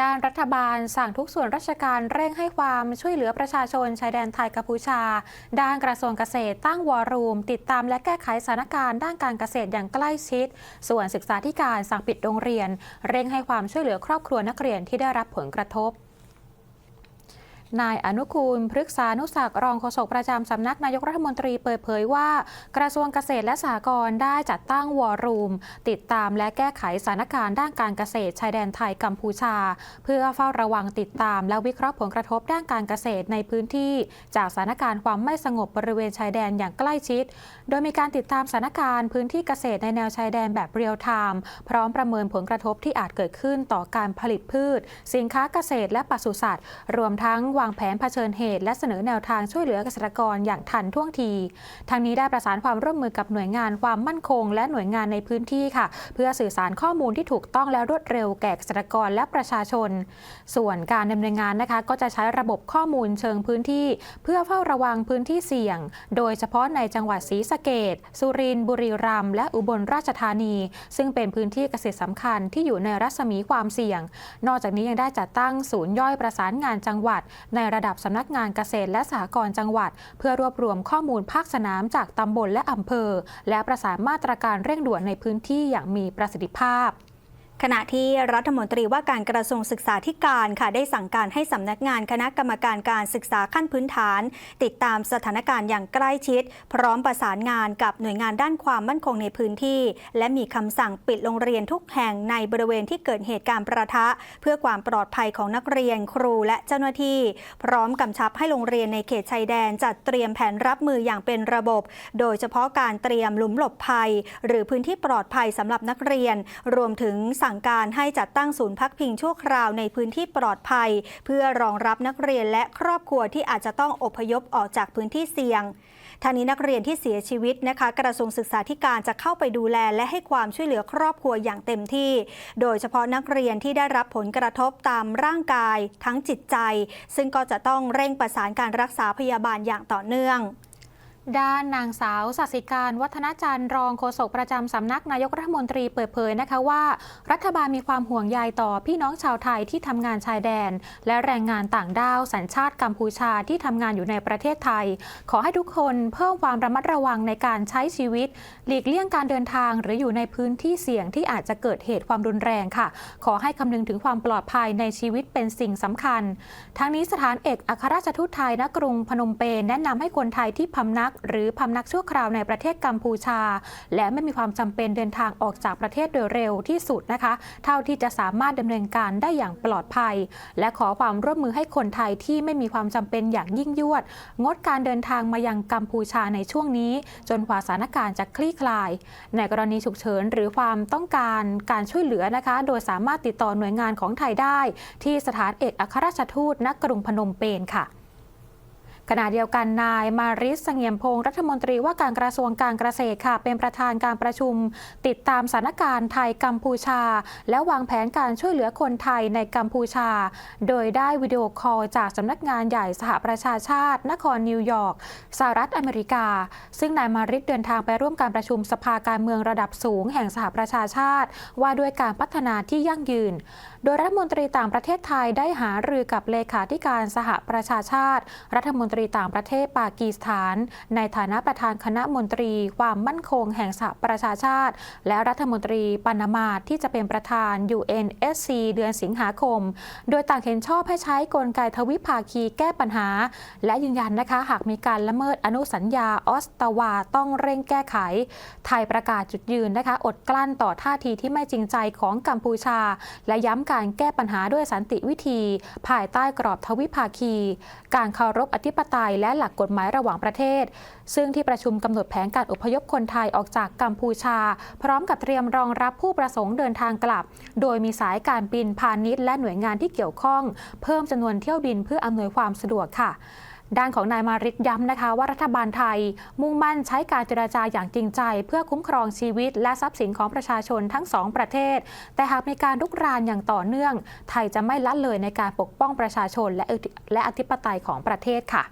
ด้านรัฐบาลสั่งทุกส่วนราชการเร่งให้ความช่วยเหลือประชาชนชายแดนไทยกัมพูชา ด้านกระทรวงเกษตรตั้งวอรูม ติดตามและแก้ไขสถานการณ์ด้านการเกษตรอย่างใกล้ชิด ส่วนศึกษาธิการสั่งปิดโรงเรียน เร่งให้ความช่วยเหลือครอบครัวนักเรียนที่ได้รับผลกระทบ นายอนุกูลพฤกษานุศักดิ์รองโฆษกประจำสำนักนายกรัฐมนตรีเปิดเผยว่า กระทรวงเกษตรและสหกรณ์ได้จัดตั้งวอรูม ติดตามและแก้ไขสถานการณ์ด้านการเกษตรชายแดนไทยกัมพูชา เพื่อเฝ้าระวังติดตาม และวิเคราะห์ผลกระทบด้านการเกษตรในพื้นที่ จากสถานการณ์ความไม่สงบบริเวณชายแดนอย่างใกล้ชิด โดยมีการติดตามสถานการณ์พื้นที่เกษตรในแนวชายแดนแบบเรียลไทม์พร้อมประเมินผลกระทบที่อาจเกิดขึ้นต่อการผลิตพืช สินค้าเกษตรและปศุสัตว์ รวมทั้งวางแผนเผชิญเหตุ และเสนอแนวทางช่วยเหลือเกษตรกรอย่างทันท่วงทีทั้งนี้ได้ประสานความร่วมมือกับหน่วยงานความมั่นคง และหน่วยงานในพื้นที่ค่ะ เพื่อสื่อสารข้อมูลที่ถูกต้องและรวดเร็วแก่เกษตรกรและประชาชน ส่วนการดำเนินงานนะคะ ก็จะใช้ระบบข้อมูลเชิงพื้นที่ เพื่อเฝ้าระวังพื้นที่เสี่ยง โดยเฉพาะในจังหวัดศรีสะเกดสุรินทร์บุรีรัมย์และอุบลราชธานี ซึ่งเป็นพื้นที่เกษตรสำคัญที่อยู่ในรัศมีความเสี่ยง นอกจากนี้ยังได้จัดตั้งศูนย์ย่อยประสานงานจังหวัดในระดับสำนักงานเกษตรและสหกรณ์จังหวัด เพื่อรวบรวมข้อมูลภาคสนามจากตำบลและอำเภอ และประสานมาตรการเร่งด่วนในพื้นที่อย่างมีประสิทธิภาพ ขณะที่รัฐมนตรีว่าการกระทรวงศึกษาธิการค่ะได้สั่งการให้สำนักงานคณะกรรมการการศึกษาขั้นพื้นฐาน ติดตามสถานการณ์อย่างใกล้ชิด พร้อมประสานงานกับหน่วยงานด้านความมั่นคงในพื้นที่ และมีคำสั่งปิดโรงเรียนทุกแห่งในบริเวณที่เกิดเหตุการณ์ประทะ เพื่อความปลอดภัยของนักเรียนครูและเจ้าหน้าที่ พร้อมกำชับให้โรงเรียนในเขตชายแดนจัดเตรียมแผนรับมืออย่างเป็นระบบ โดยเฉพาะการเตรียมหลุมหลบภัย หรือพื้นที่ปลอดภัยสำหรับนักเรียน รวมถึงสั่งการให้จัดตั้งศูนย์พักพิงชั่วคราวในพื้นที่ปลอดภัย เพื่อรองรับนักเรียนและครอบครัวที่อาจจะต้องอพยพออกจากพื้นที่เสี่ยงทางนี้นักเรียนที่เสียชีวิตนะคะ กระทรวงศึกษาธิการจะเข้าไปดูแลและให้ความช่วยเหลือครอบครัวอย่างเต็มที่ โดยเฉพาะนักเรียนที่ได้รับผลกระทบตามร่างกาย ทั้งจิตใจ ซึ่งก็จะต้องเร่งประสานการรักษาพยาบาลอย่างต่อเนื่อง ด้านนางสาวสัสิการ วัฒนจันทร์รองโฆษกประจำสำนักนายกรัฐมนตรีเปิดเผยนะคะว่า รัฐบาลมีความห่วงใยต่อพี่น้องชาวไทยที่ทำงานชายแดน และแรงงานต่างด้าวสัญชาติกัมพูชาที่ทำงานอยู่ในประเทศไทย ขอให้ทุกคนเพิ่มความระมัดระวังในการใช้ชีวิต หลีกเลี่ยงการเดินทางหรืออยู่ในพื้นที่เสี่ยงที่อาจจะเกิดเหตุความรุนแรงค่ะ ขอให้คำนึงถึงความปลอดภัยในชีวิตเป็นสิ่งสำคัญ ทั้งนี้สถานเอกอัครราชทูตไทยณกรุงพนมเปญแนะนำให้คนไทยที่พำนักหรือพำนักชั่วคราวในประเทศกัมพูชา และไม่มีความจำเป็นเดินทางออกจากประเทศโดยเร็วที่สุดนะคะ เท่าที่จะสามารถดำเนินการได้อย่างปลอดภัย และขอความร่วมมือให้คนไทยที่ไม่มีความจำเป็นอย่างยิ่งยวด งดการเดินทางมายังกัมพูชาในช่วงนี้ จนกว่าสถานการณ์จะคลี่คลาย ในกรณีฉุกเฉินหรือความต้องการการช่วยเหลือนะคะ โดยสามารถติดต่อหน่วยงานของไทยได้ ที่สถานเอกอัครราชทูตณกรุงพนมเปญค่ะ ขณะเดียวกันนายมาริสเสงี่ยมพงศ์รัฐมนตรีว่าการกระทรวงการเกษตรค่ะ เป็นประธานการประชุม ติดตามสถานการณ์ไทยกัมพูชา และวางแผนการช่วยเหลือคนไทยในกัมพูชา โดยได้วิดีโอคอลจากสำนักงานใหญ่สหประชาชาติ นครนิวยอร์กสหรัฐอเมริกา ซึ่งนายมาริสเดินทางไปร่วมการประชุมสภาการเมืองระดับสูง แห่งสหประชาชาติ ว่าด้วยการพัฒนาที่ยั่งยืน โดยรัฐมนตรีต่างประเทศไทยได้หารือกับเลขาธิการสหประชาชาติ รัฐมนตรีต่างประเทศปากีสถาน ในฐานะประธานคณะมนตรี ความมั่นคงแห่งสหประชาชาติ และรัฐมนตรีปานามาที่จะเป็นประธาน UNSC เดือนสิงหาคม โดยต่างเห็นชอบให้ใช้กลไกทวิภาคีแก้ปัญหา และยืนยันนะคะหากมีการละเมิดอนุสัญญาออสตาวาต้องเร่งแก้ไข ไทยประกาศจุดยืนนะคะอดกลั้นต่อท่าทีที่ไม่จริงใจของกัมพูชา และย้ำการแก้ปัญหาด้วยสันติวิธี ภายใต้กรอบทวิภาคี การเคารพอธิปไตยและหลักกฎหมายระหว่างประเทศ ซึ่งที่ประชุมกำหนดแผนการอพยพคนไทยออกจากกัมพูชา พร้อมกับเตรียมรองรับผู้ประสงค์เดินทางกลับ โดยมีสายการบินพาณิชย์และหน่วยงานที่เกี่ยวข้อง เพิ่มจำนวนเที่ยวบินเพื่ออำนวยความสะดวกค่ะ ด้านของนายมาริกย้ำนะคะว่ารัฐบาลไทย มุ่งมั่นใช้การเจรจาอย่างจริงใจ เพื่อคุ้มครองชีวิต และทรัพย์สินของประชาชนทั้งสองประเทศ แต่หากมีการลุกรานอย่างต่อเนื่อง ไทยจะไม่ละเลยในการปกป้องประชาชนและและอธิปไตยของประเทศค่ะ